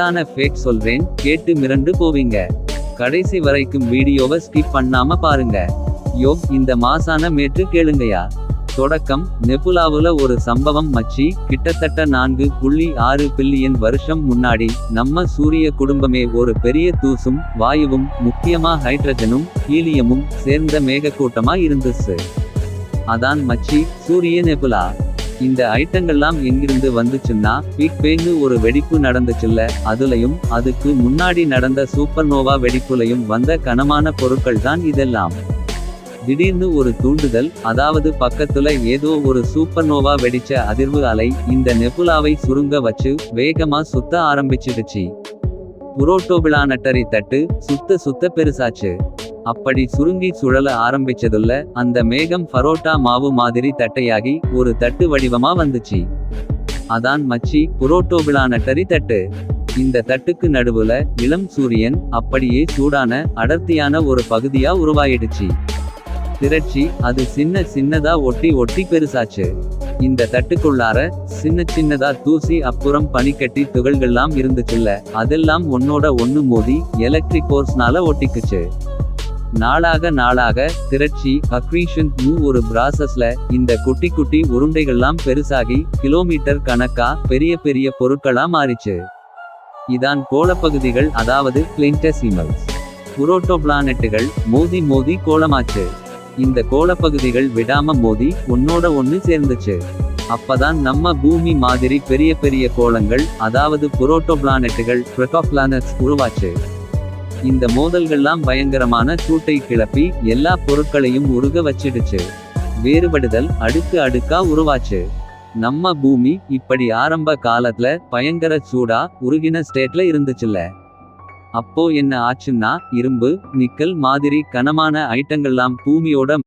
சத்தான ஃபேக் சொல்றேன் கேட்டு மிரண்டு போவீங்க. கடைசி வரைக்கும் வீடியோவை ஸ்கிப் பண்ணாம பாருங்க. யோ இந்த மாசான மேட்டு கேளுங்கயா தொடக்கம் நெபுலாவுல ஒரு சம்பவம் மச்சி கிட்டத்தட்ட நான்கு புள்ளி ஆறு பில்லியன் வருஷம் முன்னாடி நம்ம சூரிய குடும்பமே ஒரு பெரிய தூசும் வாயுவும் முக்கியமா ஹைட்ரஜனும் ஹீலியமும் சேர்ந்த மேகக்கூட்டமா இருந்துச்சு. அதான் மச்சி சூரிய நெபுலா. இந்த ஐட்டங்கள்லாம் எங்கிருந்து வந்துச்சுன்னா பிக் பேங்கு ஒரு வெடிப்பு நடந்துச்சுல்ல அதுலயும் அதுக்கு முன்னாடி நடந்த சூப்பர்னோவா வெடிப்புலையும் வந்த கனமான பொருட்கள் தான் இதெல்லாம். திடீர்னு ஒரு தூண்டுதல் அதாவது பக்கத்துல ஏதோ ஒரு சூப்பர்னோவா வெடிச்ச அதிர்வு அலை இந்த நெபுலாவை சுருங்க வச்சு வேகமா சுத்த ஆரம்பிச்சிடுச்சு. புரோட்டோபிளானட்டரி தட்டு சுத்த சுத்த பெருசாச்சு. அப்படி சுருங்கி சுழல ஆரம்பிச்சதுள்ள அந்த மேகம் பரோட்டா மாவு மாதிரி தட்டையாகி ஒரு தட்டு வடிவமா வந்துச்சு. அதான் மச்சி புரோட்டோபிளானட்டரி தட்டு. இந்த தட்டுக்கு நடுவுல இளம் சூரியன் அப்படியே சூடான அடர்த்தியான ஒரு பகுதியா உருவாயிடுச்சு. திரட்சி அது சின்ன சின்னதா ஒட்டி ஒட்டி பெருசாச்சு. இந்த தட்டுக்குள்ளார சின்ன சின்னதா தூசி அப்புறம் பனிக்கட்டி துகள்கள்லாம் இருந்துச்சுல்ல அதெல்லாம் ஒன்னோட ஒன்னு மோதி எலக்ட்ரிக் ஃபோர்ஸ்னால ஒட்டிக்குச்சு. நாளாக நாளாக திரட்சி அக்ரீஷன் ஒரு ப்ராசஸ்ல இந்த குட்டி குட்டி உருண்டைகள்லாம் பெருசாகி கிலோமீட்டர் கணக்கா பெரிய பெரிய பொருட்களா மாறிச்சு. இதான் கோளப்பகுதிகள் அதாவது பிளின்டசிமல்ஸ். புரோட்டோபிளானட்டுகள் மோதி மோதி கோலமாச்சு. இந்த கோளப்பகுதிகள் விடாம மோதி ஒன்னோட ஒன்னு சேர்ந்துச்சு. அப்பதான் நம்ம பூமி மாதிரி பெரிய பெரிய கோளங்கள் அதாவது புரோட்டோபிளானெட்டுகள் பிளானட்ஸ் உருவாச்சு. இந்த மோதல்கள்லாம் பயங்கரமான சூட்டை கிளப்பி எல்லா பொருட்களையும் உருக வச்சிடுச்சு. வேறுபடுதல் அடுக்கு அடுக்கா உருவாச்சு. நம்ம பூமி இப்படி ஆரம்ப காலத்துல பயங்கர சூடா உருகின ஸ்டேட்ல இருந்துச்சுல்ல. அப்போ என்ன ஆச்சுன்னா இரும்பு நிக்கல் மாதிரி கனமான ஐட்டங்கள்லாம் பூமியோட